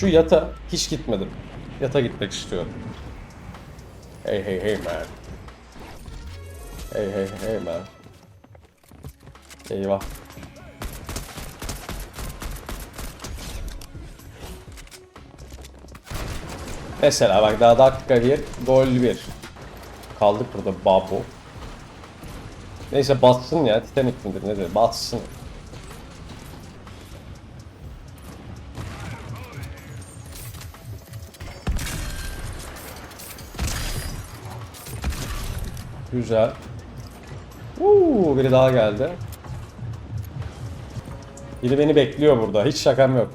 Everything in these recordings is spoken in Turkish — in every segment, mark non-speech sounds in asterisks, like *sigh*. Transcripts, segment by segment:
Şu yata hiç gitmedim. Yata gitmek istiyorum. Hey hey hey man. Hey hey hey man. Eyvah. Mesela bak daha dakika bir, gol bir. Kaldık burada babu. Neyse batsın ya Titanic midir nedir batsın. Güzel. Uuu biri daha geldi. Biri beni bekliyor burada. Hiç şakam yok.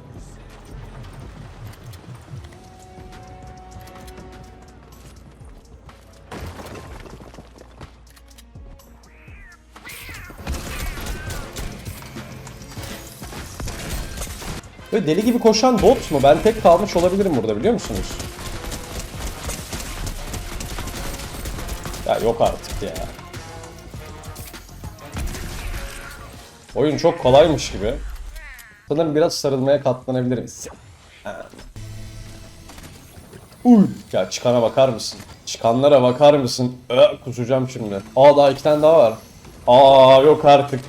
Ve deli gibi koşan bot mu? Ben tek kalmış olabilirim burada biliyor musunuz? Yok artık ya. Oyun çok kolaymış gibi. Sanırım biraz sarılmaya katlanabilirim. Ha. Uy. Ya çıkana bakar mısın? Çıkanlara bakar mısın? Ö, kusacağım şimdi. Aa daha iki tane daha var. Aa yok artık.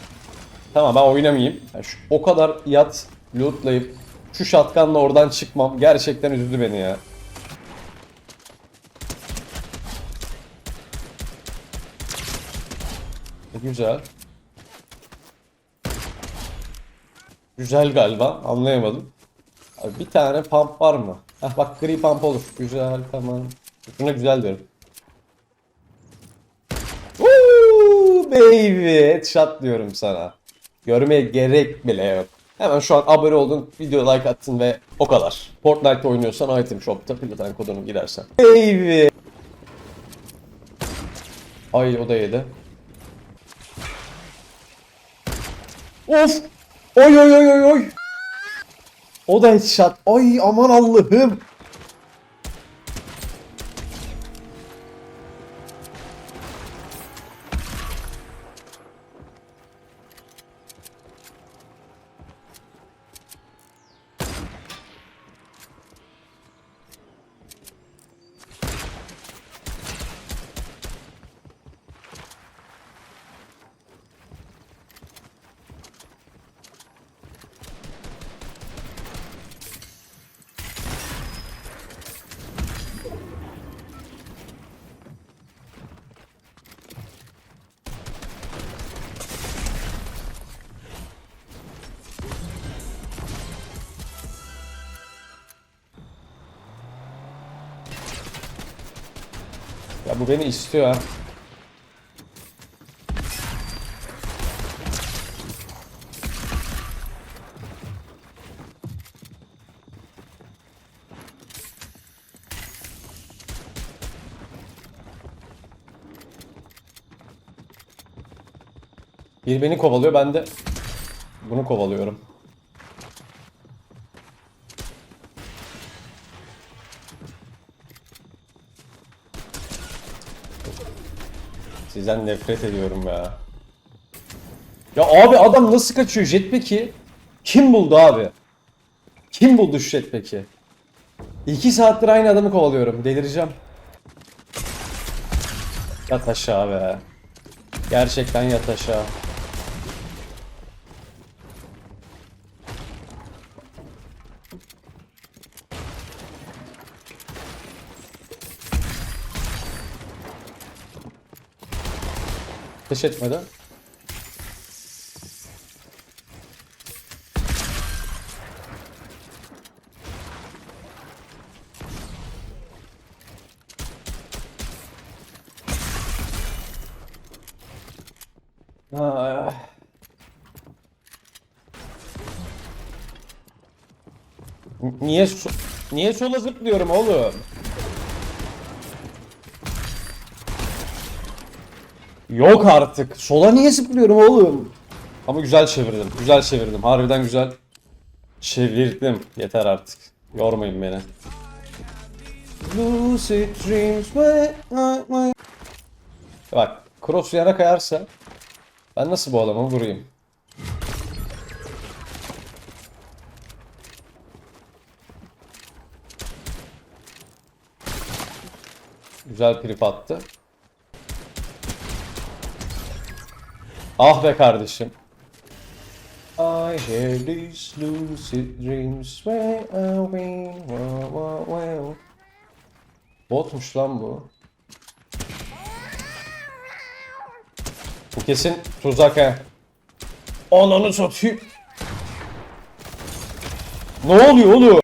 Tamam ben oynamayayım. Ya şu, o kadar yat lootlayıp şu şatkanla oradan çıkmam gerçekten üzdü beni ya. Güzel. Güzel galiba. Anlayamadım. Abi bir tane pump var mı? Heh bak gri pump olur. Güzel tamam. Şuna güzel diyorum. Woo baby. Headshot diyorum sana. Görmeye gerek bile yok. Hemen şu an abone oldun, video like attın ve o kadar. Fortnite oynuyorsan item shop'ta Platan kodunu girersen. Baby. Ay o da yedi. Of! Oy oy oy oy oy! O da headshot. Ay aman Allah'ım. Bu beni istiyor ha. Bir beni kovalıyor ben de bunu kovalıyorum. Sizden nefret ediyorum ya. Ya abi adam nasıl kaçıyor jetpack'i? Kim buldu abi? Kim buldu şu jetpack'i? İki saattir aynı adamı kovalıyorum. Delireceğim. Yat aşağı be. Gerçekten yat aşağı. Ateş etmedi. Ah. Niye so- niye sola zıplıyorum oğlum? Yok artık. Sola niye zıplıyorum oğlum? Ama güzel çevirdim. Güzel çevirdim. Harbiden güzel. Çevirdim. Yeter artık. Yormayın beni. Bak. Cross yere kayarsa ben nasıl bu adamı vurayım? Güzel prip attı. Ah be kardeşim. I hear these lucid dreams sway away, wow, wow, wow. Botmuş lan bu. Bu kesin tuzak he. Ananı satayım. Ne oluyor oğlum?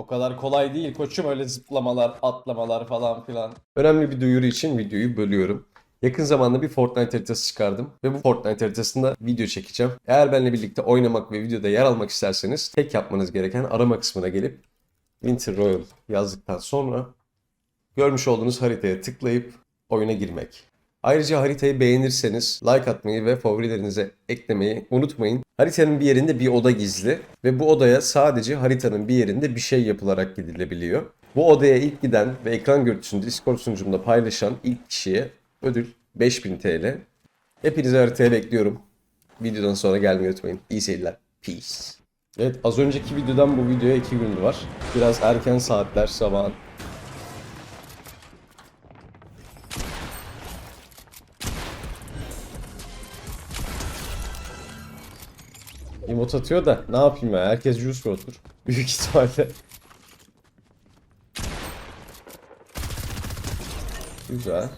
O kadar kolay değil koçum öyle zıplamalar, atlamalar falan filan. Önemli bir duyuru için videoyu bölüyorum. Yakın zamanda bir Fortnite haritası çıkardım ve bu Fortnite haritasında video çekeceğim. Eğer benimle birlikte oynamak ve videoda yer almak isterseniz tek yapmanız gereken arama kısmına gelip Winter Royal yazdıktan sonra görmüş olduğunuz haritaya tıklayıp oyuna girmek. Ayrıca haritayı beğenirseniz like atmayı ve favorilerinize eklemeyi unutmayın. Haritanın bir yerinde bir oda gizli ve bu odaya sadece haritanın bir yerinde bir şey yapılarak gidilebiliyor. Bu odaya ilk giden ve ekran görüntüsünü Discord sunucumda paylaşan ilk kişiye ödül 5000 TL. Hepinizi haritaya bekliyorum. Videodan sonra gelmeyi unutmayın. İyi seyirler. Peace. Evet az önceki videodan bu videoya 2 gün var. Biraz erken saatler sabahın. Emot atıyor da ne yapayım ya herkes juice otur. *laughs* Büyük ihtimalle. Güzel.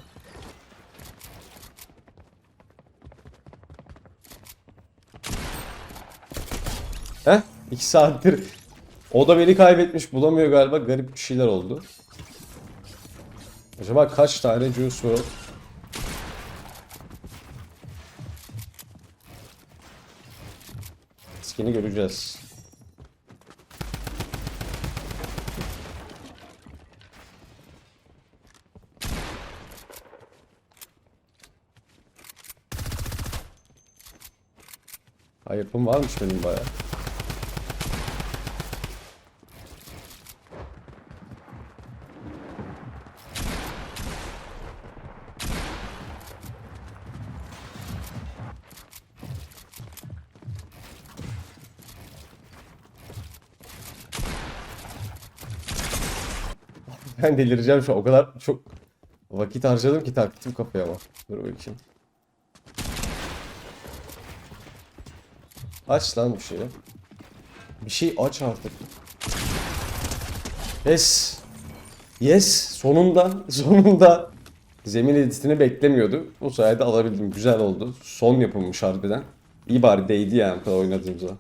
Heh 2 saattir o da beni kaybetmiş bulamıyor galiba garip bir şeyler oldu. Acaba kaç tane juice WRLD Skin'i göreceğiz. Hayırım varmış benim baya. Ben delireceğim şu an. O kadar çok vakit harcadım ki taktım kafaya ama. Dur bakayım. Aç lan bir şey. Bir şey aç artık. Yes. Yes. Sonunda. *laughs* Sonunda. Zemin editini beklemiyordu. O sayede alabildim. Güzel oldu. Son yapılmış harbiden. İyi bari değdi yani bu kadar oynadığımıza.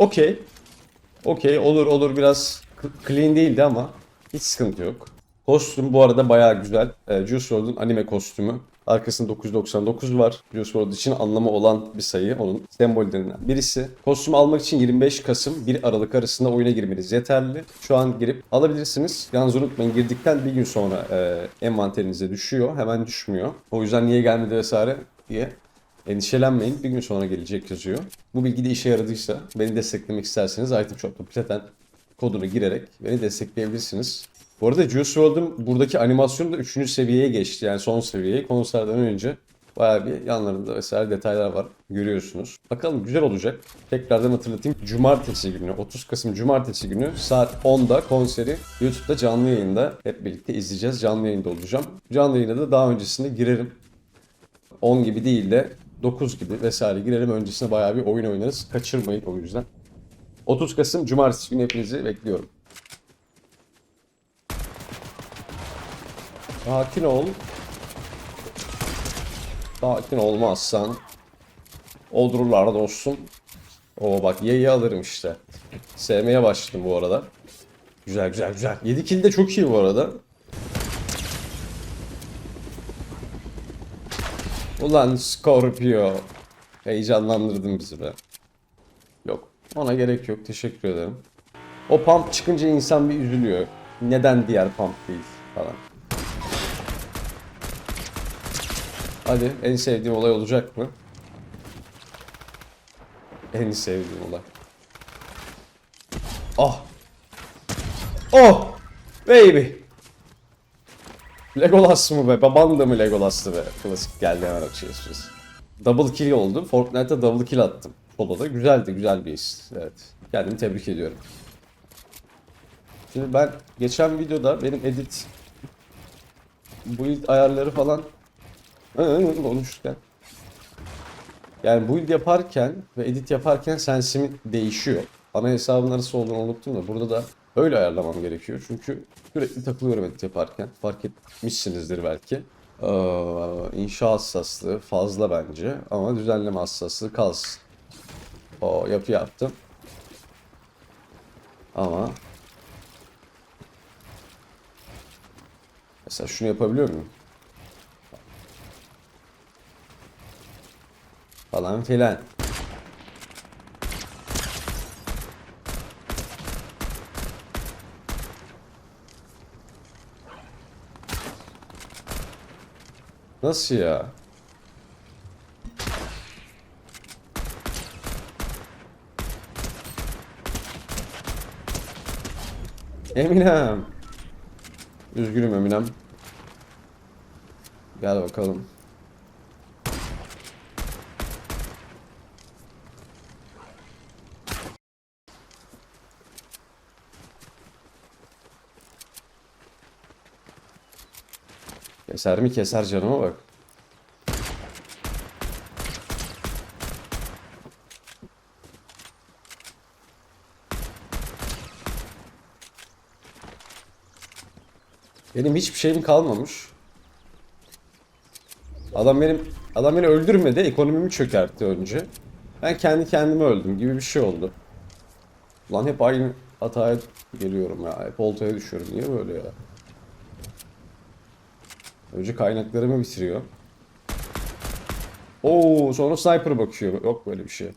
Okey. Okey olur olur biraz clean değildi ama hiç sıkıntı yok. Kostüm bu arada bayağı güzel. Ee, Juice WRLD'un anime kostümü. Arkasında 999 var. Juice WRLD için anlamı olan bir sayı. Onun sembollerinden birisi. Kostüm almak için 25 Kasım 1 Aralık arasında oyuna girmeniz yeterli. Şu an girip alabilirsiniz. Yalnız unutmayın girdikten bir gün sonra e, envanterinize düşüyor. Hemen düşmüyor. O yüzden niye gelmedi vesaire diye Endişelenmeyin. Bir gün sonra gelecek yazıyor. Bu bilgi de işe yaradıysa beni desteklemek isterseniz Item Shop'ta Platen kodunu girerek beni destekleyebilirsiniz. Bu arada Juice WRLD'ın buradaki animasyonu da 3. seviyeye geçti. Yani son seviyeye. Konserden önce bayağı bir yanlarında vesaire detaylar var. Görüyorsunuz. Bakalım güzel olacak. Tekrardan hatırlatayım. Cumartesi günü 30 Kasım Cumartesi günü saat 10'da konseri YouTube'da canlı yayında hep birlikte izleyeceğiz. Canlı yayında olacağım. Canlı yayına da daha öncesinde girerim. 10 gibi değil de 9 gibi vesaire girelim. Öncesinde bayağı bir oyun oynarız. Kaçırmayın o yüzden. 30 Kasım Cumartesi günü hepinizi bekliyorum. Sakin ol. Sakin olmazsan oldururlar dostum. Oo bak yeyi alırım işte. Sevmeye başladım bu arada. Güzel güzel güzel. 7 kill de çok iyi bu arada. Ulan Scorpio. Heyecanlandırdın bizi be. Yok. Ona gerek yok. Teşekkür ederim. O pump çıkınca insan bir üzülüyor. Neden diğer pump değil falan. Hadi en sevdiğim olay olacak mı? En sevdiğim olay. Ah. Oh. Baby. Legolas mı be? Baban da mı Legolas'tı be? Klasik geldi hemen açıyorsunuz. Double kill oldu. Fortnite'da double kill attım. Solo'da. Güzeldi. Güzel bir his. Evet. Kendimi tebrik ediyorum. Şimdi ben geçen videoda benim edit build ayarları falan konuşurken yani build yaparken ve edit yaparken sensim değişiyor. Ana hesabın nasıl olduğunu unuttum da burada da öyle ayarlamam gerekiyor. Çünkü sürekli takılıyorum edit yaparken. Fark etmişsinizdir belki. Ee, inşa hassaslığı fazla bence ama düzenleme hassaslığı kalsın. O yapı yaptım. Ama mesela şunu yapabiliyor muyum? Falan filan. Nasıl ya? Eminem. Üzgünüm Eminem. Gel bakalım. Keser mi keser canıma bak. Benim hiçbir şeyim kalmamış. Adam benim adam beni öldürmedi, ekonomimi çökertti önce. Ben kendi kendime öldüm gibi bir şey oldu. Lan hep aynı hataya geliyorum ya. Hep oltaya düşüyorum. Niye böyle ya? Önce kaynaklarımı bitiriyor. Oo, sonra sniper bakıyor. Yok böyle bir şey.